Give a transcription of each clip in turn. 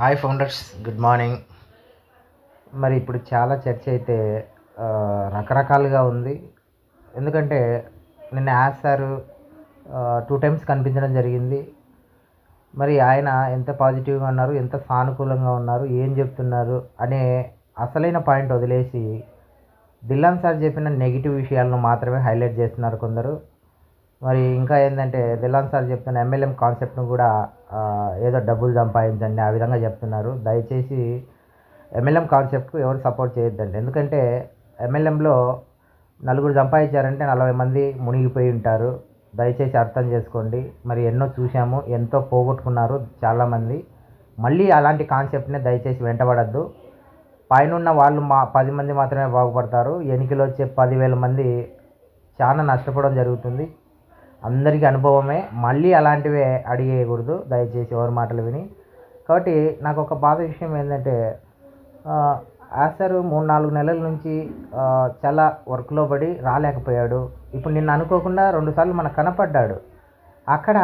Hi founders good morning మరి ఇప్పుడు చాలా చర్చ అయితే రకరకాలుగా ఉంది. ఎందుకంటే నిన్న యాస్ సార్ టూ టైమ్స్ కనిపించడం జరిగింది. మరి ఆయన ఎంత పాజిటివ్గా ఉన్నారు ఎంత సానుకూలంగా ఉన్నారు ఏం చెప్తున్నారు అనే అసలైన పాయింట్ వదిలేసి దిల్లాన్ సార్ చెప్పిన నెగిటివ్ విషయాలను మాత్రమే హైలైట్ చేస్తున్నారు కొందరు. మరి ఇంకా ఏంటంటే విలాన్ సార్ చెప్తున్న ఎంఎల్ఎం కాన్సెప్ట్ను కూడా ఏదో డబ్బులు సంపాదించండి ఆ విధంగా చెప్తున్నారు. దయచేసి ఎంఎల్ఎం కాన్సెప్ట్కు ఎవరు సపోర్ట్ చేయొద్దండి. ఎందుకంటే ఎంఎల్ఎంలో నలుగురు సంపాదించారంటే నలభై మంది మునిగిపోయి ఉంటారు. దయచేసి అర్థం చేసుకోండి. మరి ఎన్నో చూసాము ఎంతో పోగొట్టుకున్నారు చాలామంది. మళ్ళీ అలాంటి కాన్సెప్ట్ని దయచేసి వెంటబడద్దు. పైన వాళ్ళు మా పది మంది మాత్రమే బాగుపడతారు. ఎన్నికలు వచ్చే పదివేల మంది చాలా నష్టపోవడం జరుగుతుంది. అందరికీ అనుభవమే. మళ్ళీ అలాంటివే అడిగేయకూడదు. దయచేసి ఎవరి మాటలు విని. కాబట్టి నాకు ఒక బాధ విషయం ఏంటంటే ఆసరు మూడు నాలుగు నెలల నుంచి చాలా వర్క్లో పడి రాలేకపోయాడు. ఇప్పుడు నిన్న అనుకోకుండా రెండుసార్లు మనకు కనపడ్డాడు. అక్కడ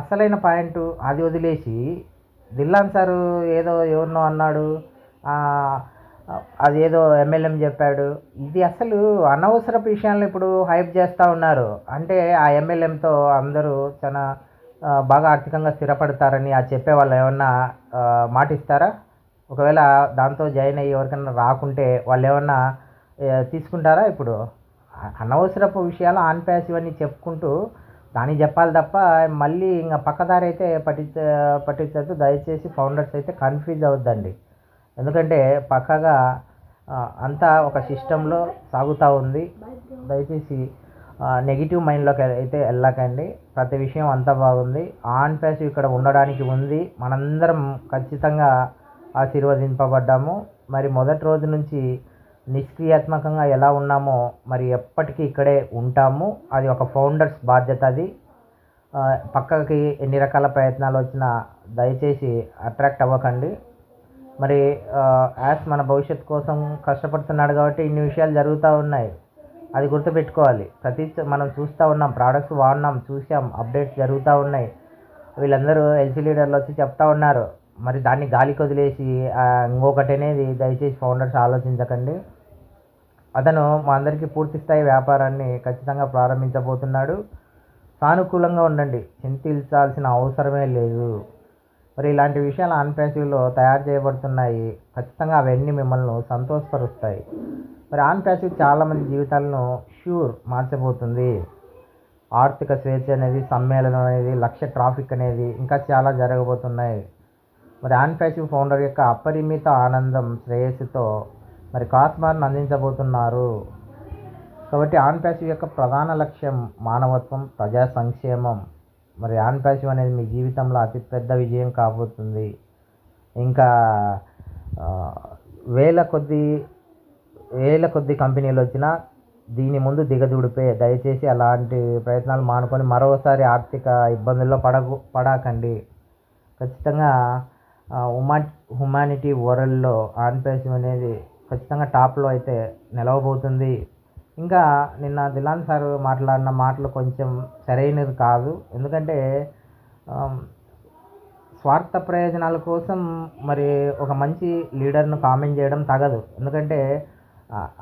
అసలైన పాయింట్ అది వదిలేసి దిల్లాన్ సారు ఏదో ఎవరినో అన్నాడు. అదేదో ఎమ్మెల్యేం చెప్పాడు. ఇది అసలు అనవసరపు విషయాలను ఇప్పుడు హైప్ చేస్తూ ఉన్నారు. అంటే ఆ ఎమ్మెల్యేతో అందరూ చాలా బాగా ఆర్థికంగా స్థిరపడతారని ఆ చెప్పే వాళ్ళు ఏమన్నా మాటిస్తారా? ఒకవేళ దాంతో జాయిన్ అయ్యి ఎవరికైనా రాకుంటే వాళ్ళు ఏమన్నా తీసుకుంటారా ఇప్పుడు? అనవసరపు విషయాలు ఆన్ ప్యాసివ్ అని చెప్పుకుంటూ దాన్ని చెప్పాలి తప్ప మళ్ళీ ఇంకా పక్కదారి అయితే పట్టించ పట్టించద్దు. దయచేసి ఫౌండర్స్ అయితే కన్ఫ్యూజ్ అవద్దండి. ఎందుకంటే పక్కగా అంతా ఒక సిస్టంలో సాగుతూ ఉంది. దయచేసి నెగిటివ్ మైండ్లోకి అయితే వెళ్ళకండి. ప్రతి విషయం అంతా బాగుంది. ఆన్ ప్యాసివ్ ఇక్కడ ఉండడానికి ఉంది. మనందరం ఖచ్చితంగా ఆశీర్వదింపబడ్డాము. మరి మొదటి రోజు నుంచి నిష్క్రియాత్మకంగా ఎలా ఉన్నామో మరి ఎప్పటికీ ఇక్కడే ఉంటాము. అది ఒక ఫౌండర్స్ బాధ్యత అది. పక్కకి ఎన్ని రకాల ప్రయత్నాలు వచ్చినా దయచేసి అట్రాక్ట్ అవ్వకండి. మరి యాస్ మన భవిష్యత్ కోసం కష్టపడుతున్నాడు కాబట్టి ఇన్ని విషయాలు జరుగుతూ ఉన్నాయి. అది గుర్తుపెట్టుకోవాలి. ప్రతి మనం చూస్తూ ఉన్నాం ప్రోడక్ట్స్ వాడినాం చూసాం అప్డేట్స్ జరుగుతూ ఉన్నాయి. వీళ్ళందరూ ఎల్సీ లీడర్లు వచ్చి చెప్తా ఉన్నారు. మరి దాన్ని గాలికి వదిలేసి ఇంకొకటి అనేది దయచేసి ఫౌండర్స్ ఆలోచించకండి. అతను మా అందరికీ పూర్తి స్థాయి వ్యాపారాన్ని ఖచ్చితంగా ప్రారంభించబోతున్నాడు. సానుకూలంగా ఉండండి. చింతించాల్సిన అవసరమే లేదు. మరి ఇలాంటి విషయాలు ఆన్పాసివ్లో తయారు చేయబడుతున్నాయి. ఖచ్చితంగా అవన్నీ మిమ్మల్ని సంతోషపరుస్తాయి. మరి ఆన్పాసివ్ చాలామంది జీవితాలను ష్యూర్ మార్చబోతుంది. ఆర్థిక స్వేచ్ఛ అనేది సమ్మేళనం అనేది లక్ష్య ట్రాఫిక్ అనేది ఇంకా చాలా జరగబోతున్నాయి. మరి ఆన్పాసివ్ ఫౌండర్ యొక్క అపరిమిత ఆనందం శ్రేయస్సుతో మరి కాస్మార్ని అందించబోతున్నారు. కాబట్టి ఆన్ఫ్యాసివ్ యొక్క ప్రధాన లక్ష్యం మానవత్వం ప్రజా సంక్షేమం. మరి ఆన్ ప్యాసివ్ అనేది మీ జీవితంలో అతి పెద్ద విజయం కాబోతుంది. ఇంకా వేల కొద్ది వేల కొద్ది కంపెనీలు వచ్చినా దీని ముందు దిగదుడిపే దయచేసి అలాంటి ప్రయత్నాలు మానుకొని మరోసారి ఆర్థిక ఇబ్బందుల్లో పడకు పడకండి. ఖచ్చితంగా ఉమా హ్యుమానిటీ వరల్డ్లో ఆన్పేసివ్ అనేది ఖచ్చితంగా టాప్లో అయితే నిలవబోతుంది. ఇంకా నిన్న దిలాన్ సార్ మాట్లాడిన మాటలు కొంచెం సరైనది కాదు. ఎందుకంటే స్వార్థ ప్రయోజనాల కోసం మరి ఒక మంచి లీడర్ను కామెంట్ చేయడం తగదు. ఎందుకంటే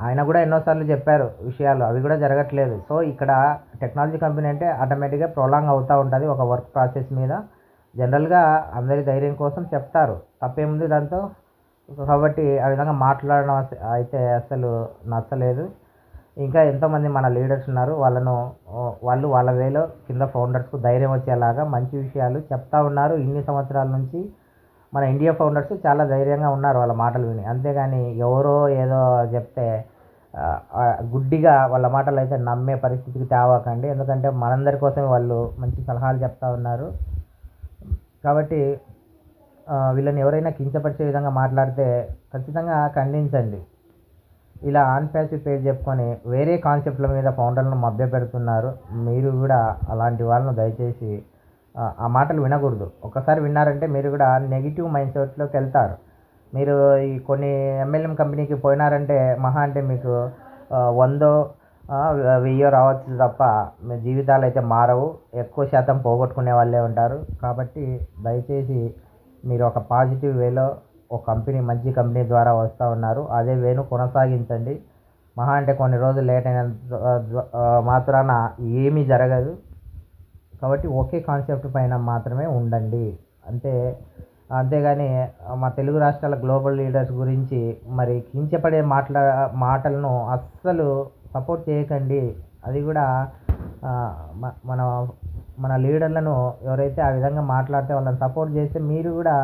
ఆయన కూడా ఎన్నోసార్లు చెప్పారు విషయాలు. అవి కూడా జరగట్లేదు. సో ఇక్కడ టెక్నాలజీ కంపెనీ అంటే ఆటోమేటిక్గా ప్రొలాంగ్ అవుతూ ఉంటుంది ఒక వర్క్ ప్రాసెస్ మీద. జనరల్గా అందరి ధైర్యం కోసం చెప్తారు. తప్పేముంది దాంతో? కాబట్టి ఆ విధంగా మాట్లాడడం అయితే అసలు నచ్చలేదు. ఇంకా ఎంతోమంది మన లీడర్స్ ఉన్నారు. వాళ్ళను వాళ్ళు వాళ్ళ వేలో కింద ఫౌండర్స్కు ధైర్యం వచ్చేలాగా మంచి విషయాలు చెప్తా ఉన్నారు. ఇన్ని సంవత్సరాల నుంచి మన ఇండియా ఫౌండర్స్ చాలా ధైర్యంగా ఉన్నారు వాళ్ళ మాటలు విని. అంతేగాని ఎవరో ఏదో చెప్తే గుడ్డిగా వాళ్ళ మాటలు అయితే నమ్మే పరిస్థితికి తేవాకండి. ఎందుకంటే మనందరి కోసం వాళ్ళు మంచి సలహాలు చెప్తా ఉన్నారు. కాబట్టి వీళ్ళని ఎవరైనా కించపరిచే విధంగా మాట్లాడితే ఖచ్చితంగా ఖండించండి. ఇలా ఆన్ పేరు చెప్పుకొని వేరే కాన్సెప్ట్ల మీద ఫౌండర్లను మభ్య పెడుతున్నారు. మీరు కూడా అలాంటి వాళ్ళను దయచేసి ఆ, మాటలు వినకూడదు. ఒక్కసారి విన్నారంటే మీరు కూడా నెగిటివ్ మైండ్ సెట్లోకి వెళ్తారు. మీరు ఈ కొన్ని ఎంఎల్ఎం కంపెనీకి పోయినారంటే మహా అంటే మీకు వందో వెయ్యో రావచ్చు తప్ప మీ జీవితాలు అయితే మారవు. ఎక్కువ శాతం పోగొట్టుకునే వాళ్ళే ఉంటారు. కాబట్టి దయచేసి మీరు ఒక పాజిటివ్ వేలో ఒక కంపెనీ మంచి కంపెనీ ద్వారా వస్తూ ఉన్నారు. అదే వేను కొనసాగించండి. మహా అంటే కొన్ని రోజులు లేట్ అయిన మాత్రాన ఏమీ జరగదు. కాబట్టి ఒకే కాన్సెప్ట్ పైన మాత్రమే ఉండండి. అంటే అంతేగాని మా తెలుగు రాష్ట్రాల గ్లోబల్ లీడర్స్ గురించి మరి కించపడే మాటల మాటలను అస్సలు సపోర్ట్ చేయకండి. అది కూడా మన మన లీడర్లను ఎవరైతే ఆ విధంగా మాట్లాడితే వాళ్ళని సపోర్ట్ చేస్తే మీరు కూడా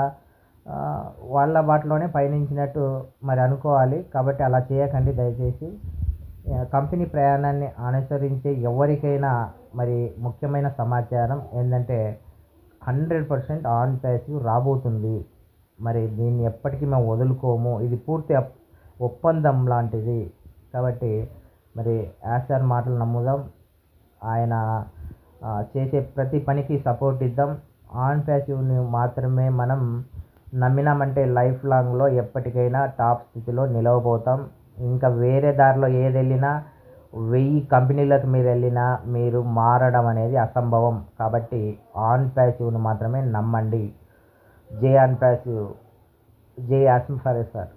వాళ్ళ బాటలోనే పయనించినట్టు మరి అనుకోవాలి. కాబట్టి అలా చేయకండి దయచేసి. కంపెనీ ప్రయాణాన్ని అనుసరించే ఎవరికైనా మరి ముఖ్యమైన సమాచారం ఏంటంటే హండ్రెడ్ పర్సెంట్ ఆన్ ప్యాసివ్ రాబోతుంది. మరి దీన్ని ఎప్పటికీ మేము వదులుకోము. ఇది పూర్తి ఒప్పందం లాంటిది. కాబట్టి మరి యాసార్ మాటలు నమ్ముదాం. ఆయన చేసే ప్రతి పనికి సపోర్ట్ ఇద్దాం. ఆన్ ప్యాసివ్ని మాత్రమే మనం నమ్మినామంటే లైఫ్ లాంగ్లో ఎప్పటికైనా టాప్ స్థితిలో నిలవబోతాం. ఇంకా వేరే దారిలో ఏది వెళ్ళినా వెయ్యి కంపెనీలకు మీరు వెళ్ళినా మీరు మారడం అనేది అసంభవం. కాబట్టి ఆన్ ప్యాసివ్ను మాత్రమే నమ్మండి. జే ఆన్ ప్యాసివ్. జే ఆస్మ్ ఫర్ సార్.